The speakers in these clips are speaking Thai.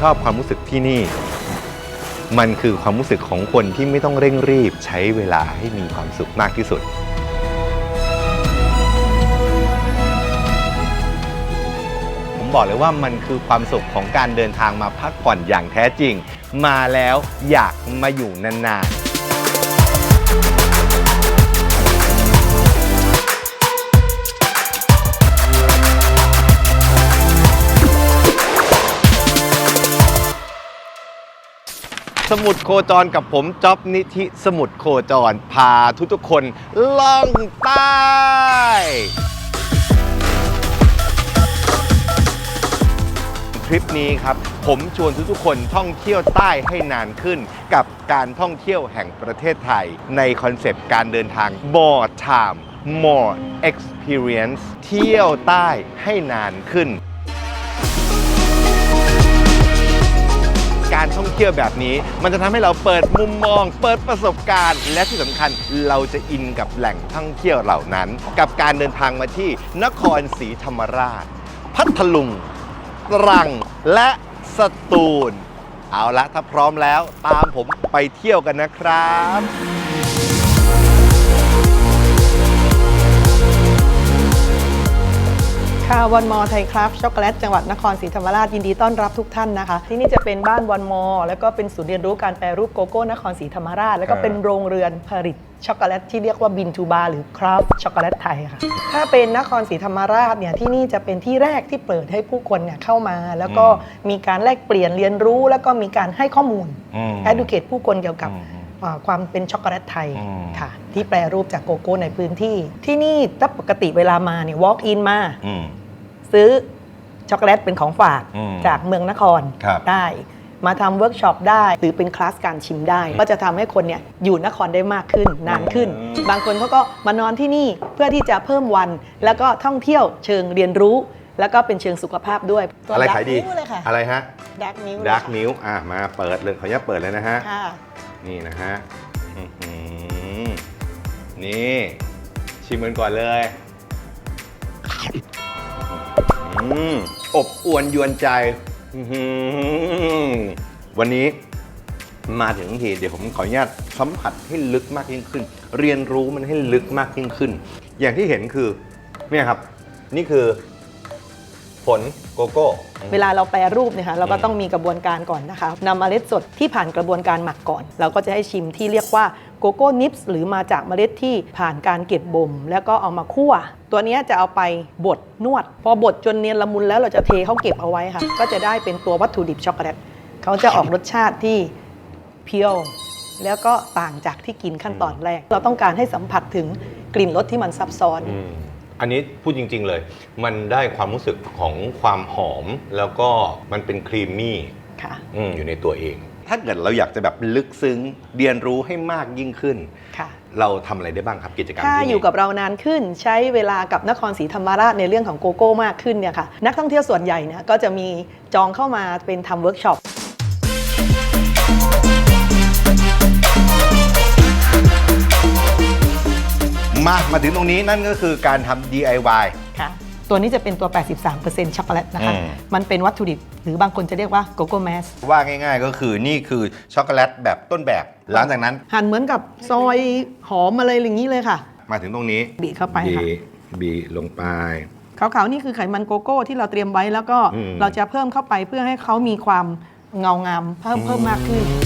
ชอบความรู้สึกที่นี่ มันคือความรู้สึกของคนที่ไม่ต้องเร่งรีบใช้เวลาให้มีความสุขมากที่สุด ผมบอกเลยว่ามันคือความสุขของการเดินทางมาพักผ่อนอย่างแท้จริง มาแล้วอยากมาอยู่นานๆ สมุดโคจรกับผมจ๊อบนิธิสมุดโคจร พาทุกๆคนล่องใต้ทริปนี้ครับ ผมชวนทุกๆคนท่องเที่ยวใต้ให้นานขึ้น กับการท่องเที่ยวแห่งประเทศไทย ในคอนเซปต์การเดินทาง more time more experience เที่ยวใต้ให้นานขึ้น การท่องเที่ยวแบบนี้ มันจะทำให้เราเปิดมุมมอง เปิดประสบการณ์ และที่สำคัญเราจะอินกับแหล่งท่องเที่ยวเหล่านั้น กับการเดินทางมาที่นครศรีธรรมราช พัทลุงตรังและสตูล เอาละถ้าพร้อมแล้ว ตามผมไปเที่ยวกันนะครับ ค่ะวันมอไทยครับช็อกโกแลตจังหวัดนครศรีธรรมราชยินดีต้อนรับทุกท่านนะคะ ที่นี่จะเป็นบ้านวันมอ แล้วก็เป็นศูนย์เรียนรู้การแปรรูปโกโก้นครศรีธรรมราช แล้วก็เป็นโรงเรือนผลิตช็อกโกแลตที่เรียกว่าบินทูบาหรือคราฟช็อกโกแลตไทยค่ะถ้าเป็นนครศรีธรรมราชเนี่ยที่นี่จะเป็นที่แรกที่เปิดให้ผู้คนเนี่ยเข้ามา แล้วก็มีการแลกเปลี่ยนเรียนรู้ แล้วก็มีการให้ข้อมูลอืม educate ผู้คนเกี่ยวกับอืมอ่าความเป็นช็อกโกแลตไทยอืมค่ะ ที่แปรรูปจากโกโก้ในพื้นที่ ที่นี่ถ้าปกติเวลามาเนี่ย walk in มาอืม ซื้อช็อกโกแลตเป็นของฝากอืมจากเมืองนครครับได้ มาทำเวิร์กช็อปได้หรือเป็นคลาสการชิมได้ ก็จะทำให้คนเนี่ยอยู่นครได้มากขึ้นนานขึ้นบางคนเขาก็มานอนที่นี่เพื่อที่จะเพิ่มวัน แล้วก็ท่องเที่ยวเชิงเรียนรู้ แล้วก็เป็นเชิงสุขภาาพด้วยอะไรขายดีเลยค่ะอะไรฮะดักนิ้วดาร์กมิวอะมาเปิดเลยขออนุญาตเปิดเลยนะฮะ ค่ะ นี่นะฮะอื้อหือนี่ ชิมกันก่อนเลย อบอวนยวนใจ วันนี้มาถึงทีเดี๋ยวผมขออนุญาตสัมผัสให้ลึกมากยิ่งขึ้น เรียนรู้มันให้ลึกมากยิ่งขึ้น อย่างที่เห็นคือเนี่ยครับ นี่คือ ผลโกโก้ เวลาเราแปรรูปเนี่ยค่ะเราก็ต้องมีกระบวนการก่อนนะคะนำเมล็ดสดที่ผ่านกระบวนการหมักก่อน เราก็จะให้ชิมที่เรียกว่าโกโก้นิปส์หรือมาจากเมล็ดที่ผ่านการเก็บบ่ม แล้วก็เอามาคั่ว ตัวเนี้ยจะเอาไปบดนวด พอบดจนเนียนละมุนแล้วเราจะเทเขาเก็บเอาไว้ค่ะ ก็จะได้เป็นตัววัตถุดิบช็อกโกแลตเขาจะออกรสชาติที่เพียวแล้วก็ต่างจากที่กินขั้นตอนแรก เราต้องการให้สัมผัสถึงกลิ่นรสที่มันซับซ้อน อืมอันนี้พูดจริง ๆเลย มันได้ความรู้สึกของความหอม แล้วก็มันเป็นครีมมี่ค่ะ อืมอยู่ในตัวเอง ถ้าเกิดเราอยากจะแบบลึกซึ้งเรียนรู้ให้มากยิ่งขึ้น ค่ะ เราทำอะไรได้บ้างครับกิจกรรมถ้าที่นี่อยู่กับเรานานขึ้นใช้เวลากับนครศรีธรรมราชในเรื่องของโกโก้มากขึ้นเนี่ยค่ะ นักท่องเที่ยวส่วนใหญ่เนี่ยก็จะมีจองเข้ามาเป็นทำเวิร์กช็อป มามาถึงตรงนี้นั่นก็คือการทำ DIY ค่ะตัวนี้จะเป็นตัว 83%ช็อกโกแลตนะคะ อืม มันเป็นวัตถุดิบ หรือบางคนจะเรียกว่าโกโก้แมสว่าง่ายๆก็คือนี่คือช็อกโกแลตแบบต้นแบบ หลังจากนั้นหั่นเหมือนกับซอยหอมอะไรอย่างนี้เลยค่ะ มาถึงตรงนี้บีบเข้าไปค่ะ บีบีลงไป ขาวๆนี่คือไขมันโกโก้ที่เราเตรียมไว้แล้วก็อืม เราจะเพิ่มเข้าไปเพื่อให้เขามีความเงางามเพิ่มเพิ่มมากขึ้นหรือ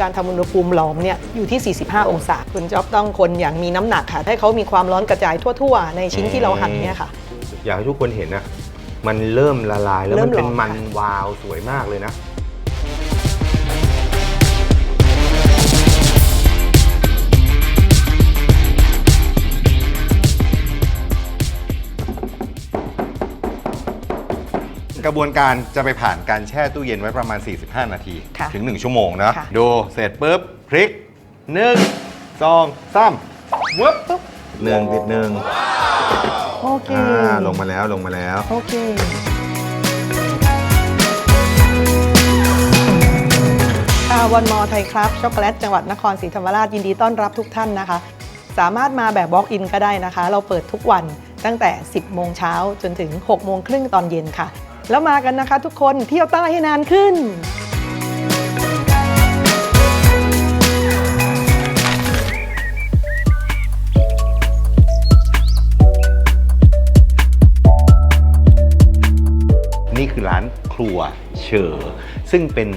การทำอุณหภูมิหลอมเนี่ยอยู่ที่ 45 องศา คุณจ๊อบต้องคนอย่างมีน้ำหนักค่ะ ให้เขามีความร้อนกระจายทั่วๆ ในชิ้นที่เราหั่นเนี่ยค่ะ อยากให้ทุกคนเห็นนะมันเริ่มละลายแล้วเริ่มันมเป็นหลอมมันค่ะวาวสวยมากเลยนะ กระบวนการจะไปผ่านการแช่ตู้เย็นไว้ประมาณ 45 นาที ค่ะถึง 1 ชั่วโมงนะ ค่ะ ดูเสร็จปุ๊บพลิกหนึ่งสองสามวึบปุ๊บหนึ่งติดหนึ่งโอเคอ่าลงมาแล้วลงมาแล้ว โอเค ค่ะวันมอไทยครับช็อกโกแลตจังหวัดนครศรีธรรมราชยินดีต้อนรับทุกท่านนะคะ สามารถมาแบบ walk in ก็ได้นะคะ เราเปิดทุกวันตั้งแต่ 10 โมงเช้าจนถึง 6 โมงครึ่งตอนเย็นค่ะ แล้วมากันนะคะทุกคนเที่ยวใต้ให้นานขึ้น นี่คือร้านครัวเชอร์ซึ่งเป็น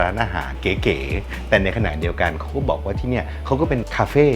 ร้านอาหารเก๋ๆแต่ในขณะเดียวกันเขาก็บอกว่าที่เนี่ยเขาก็เป็นคาเฟ่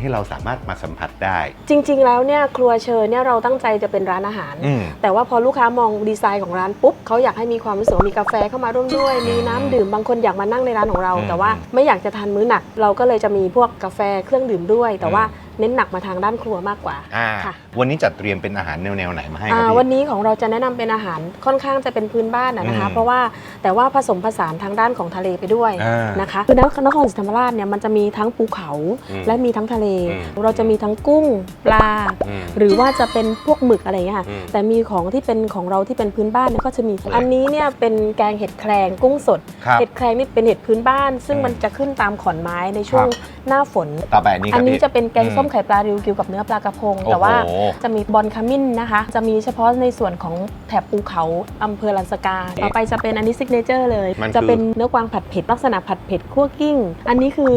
ให้เราสามารถมาสัมผัสได้ จริง ๆ แล้วเนี่ยครัวเชิญเนี่ยเราตั้งใจจะเป็นร้านอาหาร อืม แต่ว่าพอลูกค้ามองดีไซน์ของร้านปุ๊บเขาอยากให้มีความรู้สึกว่ามีกาแฟเข้ามาร่วมด้วย มีน้ำดื่มบางคนอยากมานั่งในร้านของเรา อืมแต่ว่าไม่อยากจะทานมื้อหนัก เราก็เลยจะมีพวกกาแฟเครื่องดื่มด้วย แต่ว่า เน้นหนักมาทางด้านครัวมากกว่าอ่าค่ะ วันนี้จัดเตรียมเป็นอาหารแนวๆไหนมาให้คอ่ารับวันพี่ นี้ของเราจะแนะนำเป็นอาหารค่อนข้างจะเป็นพื้นบ้านนะนะคะ อืมเพราะว่าแต่ว่าผสมผสานทางด้านของทะเลไปด้วยอ่านนะคะคือนครศรีธรรมราชเนี่ยมันจะมีทั้งภูเขาอืมและมีทั้งทะเล อืม เราจะมีทั้งกุ้งปลา อืม หรือว่าจะเป็นพวกหมึกอะไรอย่างเงี้ยค่ะ อืมแต่มีของที่เป็นของเราที่เป็นพื้นบ้านเนี่ยก็จะมีเลยอันนี้เนี่ยเป็นแกงเห็ดแครงกุ้งสด ครับเห็ดแครงนี่เป็นเห็ดพื้นบ้าน ซึ่งอืมมันจะขึ้นตามขอนไม้ในช่วงครับหน้าฝน ต่อไปอันนี้คอัรันบนี้พี่ จะเป็นแกงส้มอืไข่ปลาริวกิวกับเนื้อปลากระพงโอ้โหแต่ว่าจะมีบอลขมิ้นนะคะ จะมีเฉพาะในส่วนของแถบภูเขาอำเภอลันสกา ต่อไปจะเป็นอันนี้ซิกเนเจอร์เลยมันคือจะเป็นเนื้อกวางผัดเผ็ดลักษณะผัดเผ็ดคั่วกิ้ง อันนี้คือ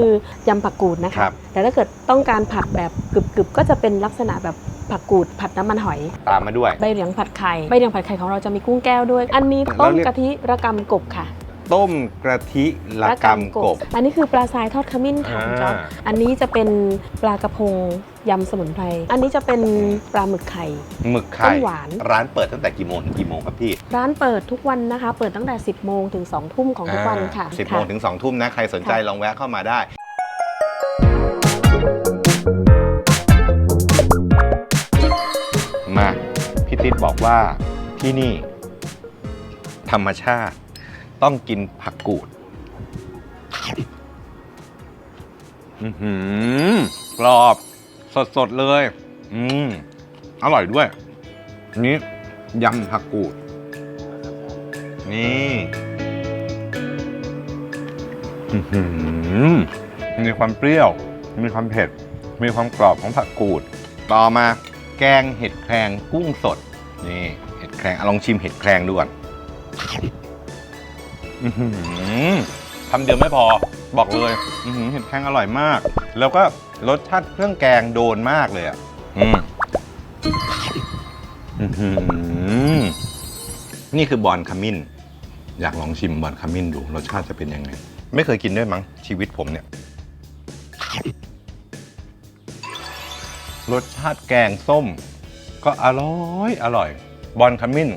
ยำผักกูดนะครัคะบแต่ถ้าเกิดต้องการผัดแบบกรึบๆก็จะเป็นลักษณะแบบผักกูดผัดน้ำมันหอย ตามมาด้วย ใบเหลียงผัดไข่ ใบเหลียงผัดไข่ของเราจะมีกุ้งแก้วด้วย อันนี้แล้วต้มเรียกกะทิระกำกบค่ะ ต้มกระทิละกำกบ อันนี้คือปลาทรายทอดขมิ้นค่ะคุณจ๊อบอ่าอันนี้จะเป็นปลากระพงยำสมุนไพร อันนี้จะเป็นปลาหมึกไข่หมึกต้ไข่มหวาน ร้านเปิดตั้งแต่กี่โมงถึงกี่โมงครับพี่ ร้านเปิดทุกวันนะคะ เปิดตั้งแต่ 10 โมงถึง 2 ทุ่มของทุกวันค่ะสิบค่ะโมงถึงสองทุ่มนะ ใครสนใจค่ะลองแวะเข้ามาได้มาพี่ติ๊ดบอกว่าที่นี่ ธรรมชาติ ต้องกินผักกูดอื้อหือกรอบสดๆเลย อืมอร่อยด้วย อันนี้ยำผักกูด นี่อื้อหือมีความเปรี้ยว มีความเผ็ด มีความกรอบของผักกูด ต่อมาแกงเห็ดแครงกุ้งสด นี่ เห็ดแครงอะลองชิมเห็ดแครงดูก่อน อื้อหือคำเดียวไม่พอบอกเลยอื้อหือเห็ดแครงอร่อยมาก แล้วก็รสชาติเครื่องแกงโดนมากเลยอะอืมอื้อหือนี่คือบอนขมิ้น อยากลองชิมบอนขมิ้นดูรสชาติจะเป็นยังไง ไม่เคยกินด้วยมั้งชีวิตผมเนี่ย รสชาติแกงส้ม ก็อร่อย อร่อย บอนขมิ้น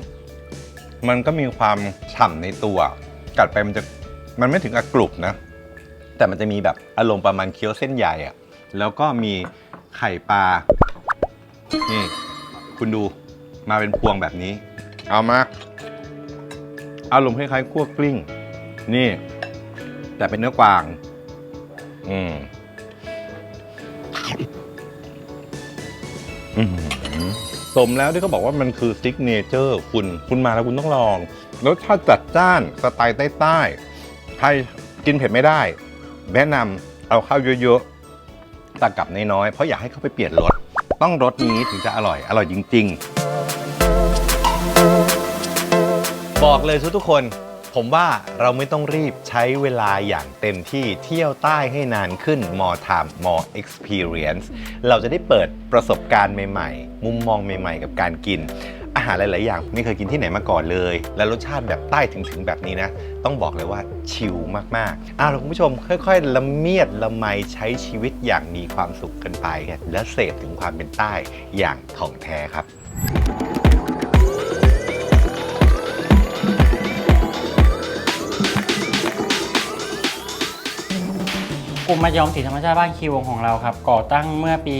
มันก็มีความฉ่ำในตัว กัดไปมันจะมันไม่ถึงกับกรุบนะ แต่มันจะมีแบบอารมณ์ประมาณเคี้ยวเส้นใหญ่อะแล้วก็มีไข่ปลา นี่ คุณดูมาเป็นพวงแบบนี้ เอามา อารมณ์คล้ายๆคั่วกลิ้ง นี่ แต่เป็นเนื้อกวาง อืมอื้อหือ สมแล้วที่เขาบอกว่ามันคือซิกเนเจอร์คุณคุณมาแล้วคุณต้องลองรสชาติจัดจ้านสไตล์ใต้ๆใครกินเผ็ดไม่ได้ แนะนำเอาข้าวเยอะๆตักกับน้อยๆเพราะอยากให้เขาไปเปลี่ยนรสต้องรสนี้ถึงจะอร่อยอร่อยจริง ๆ บอกเลยทุกทุกคน ผมว่าเราไม่ต้องรีบใช้เวลาอย่างเต็มที่เที่ยวใต้ให้นานขึ้น more time more experience เราจะได้เปิดประสบการณ์ใหม่ๆ มุมมองใหม่ๆ กับการกิน อาหารหลายๆอย่างไม่เคยกินที่ไหนมาก่อนเลย และรสชาติแบบใต้ถึงๆแบบนี้นะ ต้องบอกเลยว่าชิลมากๆอ้าคุณผู้ชมค่อยๆ ละเมียดละไมใช้ชีวิตอย่างมีความสุขกันไป และเสพถึงความเป็นใต้อย่างถ่องแท้ครับ กลุ่มมายอมสีธรรมชาติบ้านคีวงของเราครับก่อตั้งเมื่อปี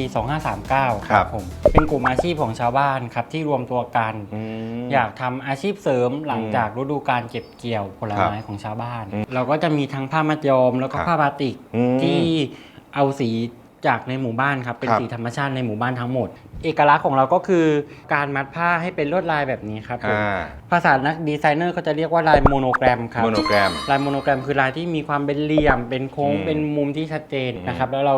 2539ครับผมเป็นกลุ่มอาชีพของชาวบ้านครับที่รวมตัวกันอยากทำอาชีพเสริมหลังจากฤดูการเก็บเกี่ยวผลไม้ของชาวบ้านอืมเราก็จะมีทั้งผ้ามัดยอมแล้วก็ครับผ้าบาติกอืมที่เอาสี จากในหมู่บ้านครับเป็นครับ สีธรรมชาติในหมู่บ้านทั้งหมด เอกลักษณ์ของเราก็คือการมัดผ้าให้เป็นลวดลายแบบนี้ครับผมอ่าภาษานักดีไซเนอร์ก็จะเรียกว่าลายโมโนแกรมครับ โมโนแกรม ลายโมโนแกรมคือลายที่มีความเป็นเหลี่ยม เป็นโค้ง อืมเป็นมุมที่ชัดเจนอืมนะครับแล้วเรา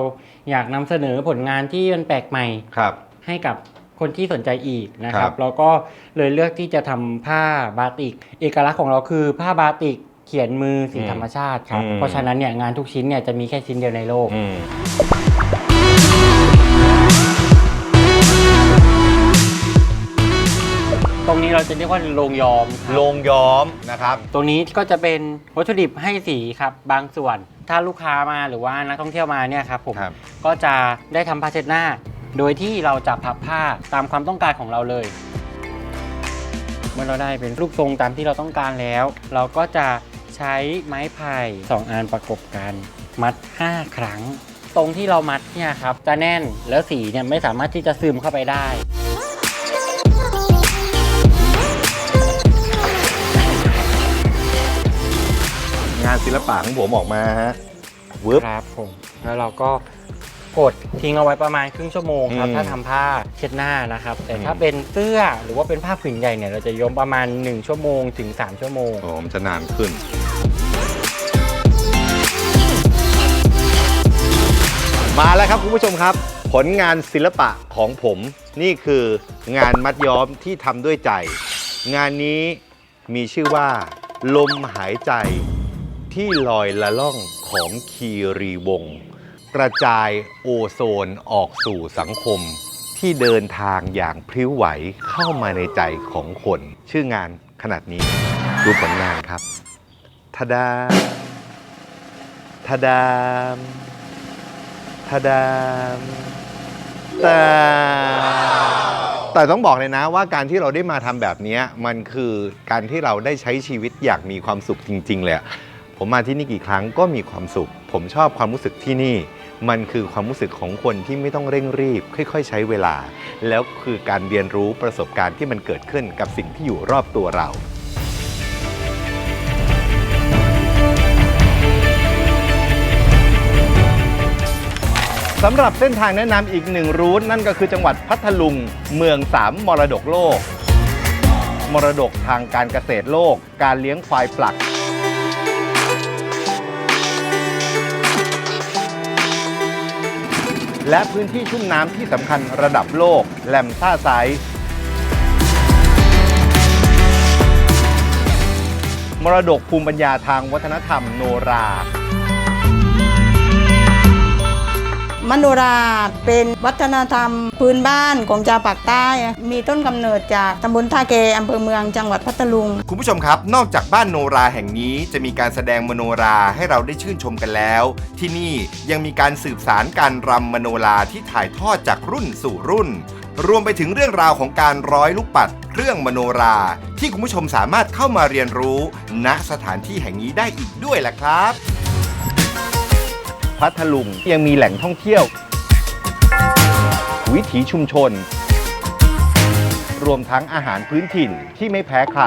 อยากนำเสนอผลงานที่มันแปลกใหม่ครับ ให้กับคนที่สนใจอีกนะคครัรับบเราก็เลยเลือกที่จะทำผ้าบาติก เอกลักษณ์ของเราคือผ้าบาติกเขียนมือสีอืมธรรมชาติครับ อืมเพราะฉะนั้นเนี่ยงานทุกชิ้นเนี่ยจะมีแค่ชิ้นเดียวในโลก อืม ตรงนี้เราจะเรียกว่าโรงย้อมครับ โรงย้อมนะครับ ตรงนี้ก็จะเป็นวัตถุดิบให้สีครับบางส่วน ถ้าลูกค้ามาหรือว่านักท่องเที่ยวมาเนี่ยครับผมครับ ก็จะได้ทำผ้าเช็ดหน้า โดยที่เราจะพับผ้าตามความต้องการของเราเลย เมื่อเราได้เป็นรูปทรงตามที่เราต้องการแล้ว เราก็จะใช้ไม้ไผ่สองอันประกบกัน มัด 5 ครั้ง ตรงที่เรามัดเนี่ยครับจะแน่นแล้วสีเนี่ยไม่สามารถที่จะซึมเข้าไปได้ งานศิลปะของผมออกมาฮะวึบครับผม แล้วเราก็กดทิ้งเอาไว้ประมาณครึ่งชั่วโมงครับ อืมถ้าทำผ้าเช็ดหน้านะครับ แต่อืม ถ้าเป็นเสื้อหรือว่าเป็นผ้าผืนใหญ่เนี่ยเราจะย้อมประมาณ 1 ชั่วโมงถึง 3 ชั่วโมงโอ้มันจะนานขึ้น มาแล้วครับคุณผู้ชมครับ ผลงานศิลปะของผมนี่คืองานมัดย้อมที่ทำด้วยใจ งานนี้มีชื่อว่า ลมหายใจ ที่ลอยละล่องของคีรีวงศ์กระจายโอโซนออกสู่สังคม ที่เดินทางอย่างพริ้วไหวเข้ามาในใจของคน ชื่องานขนาดนี้ดูผลงานครับทาดาทาดามทาดามแต่แต่ต้องบอกเลยนะว่าการที่เราได้มาทำแบบเนี้ยมันคือการที่เราได้ใช้ชีวิตอย่างมีความสุขจริง ๆ เลยอะ ผมมาที่นี่กี่ครั้งก็มีความสุข ผมชอบความรู้สึกที่นี่ มันคือความรู้สึกของคนที่ไม่ต้องเร่งรีบ ค่อย ๆ ใช้เวลา แล้วคือการเรียนรู้ประสบการณ์ที่มันเกิดขึ้นกับสิ่งที่อยู่รอบตัวเราสำหรับเส้นทางแนะนำอีกหนึ่งรูทนั่นก็คือจังหวัดพัทลุง เมืองสามมรดกโลก มรดกทางการเกษตรโลก การเลี้ยงควายปลัก และพื้นที่ชุ่มน้ำที่สำคัญระดับโลกแลมซ่าไซส์มรดกภูมิปัญญาทางวัฒนธรรมโนรา มโนราเป็นวัฒนธรรมพื้นบ้านของชาวปากใต้ มีต้นกำเนิดจากตำบลท่าเกอำเภอเมืองจังหวัดพัทลุง คุณผู้ชมครับ นอกจากบ้านโนราแห่งนี้จะมีการแสดงมโนราให้เราได้ชื่นชมกันแล้ว ที่นี่ยังมีการสืบสารการรำมโนราที่ถ่ายทอดจากรุ่นสู่รุ่น รวมไปถึงเรื่องราวของการร้อยลูกปัดเครื่องมโนรา ที่คุณผู้ชมสามารถเข้ามาเรียนรู้ ณสถานที่แห่งนี้ได้อีกด้วยล่ะครับ พัทลุง ยังมีแหล่งท่องเที่ยว วิถีชุมชน รวมทั้งอาหารพื้นถิ่นที่ไม่แพ้ใคร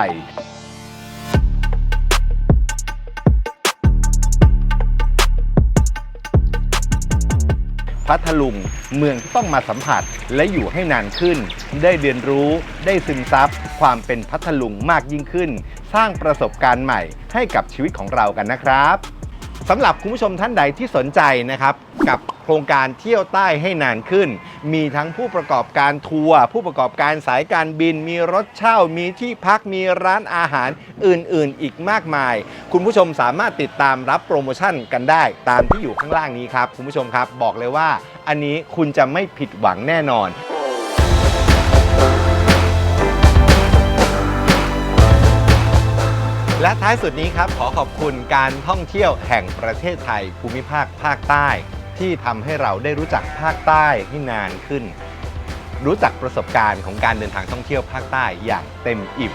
พัทลุงเมืองที่ต้องมาสัมผัสและอยู่ให้นานขึ้น ได้เรียนรู้ได้ซึมซับความเป็นพัทลุงมากยิ่งขึ้น สร้างประสบการณ์ใหม่ให้กับชีวิตของเรากันนะครับ สำหรับคุณผู้ชมท่านใดที่สนใจนะครับกับโครงการเที่ยวใต้ให้นานขึ้น มีทั้งผู้ประกอบการทัวร์ผู้ประกอบการสายการบิน มีรถเช่า มีที่พักมีร้านอาหารอื่นๆ อีกมากมาย คุณผู้ชมสามารถติดตามรับโปรโมชั่นกันได้ ตามที่อยู่ข้างล่างนี้ครับคุณผู้ชมครับบอกเลยว่า อันนี้คุณจะไม่ผิดหวังแน่นอน และท้ายสุดนี้ครับขอขอบคุณการท่องเที่ยวแห่งประเทศไทยภูมิภาคภาคใต้ ที่ทำให้เราได้รู้จักภาคใต้ให้นานขึ้น รู้จักประสบการณ์ของการเดินทางท่องเที่ยวภาคใต้อย่างเต็มอิ่ม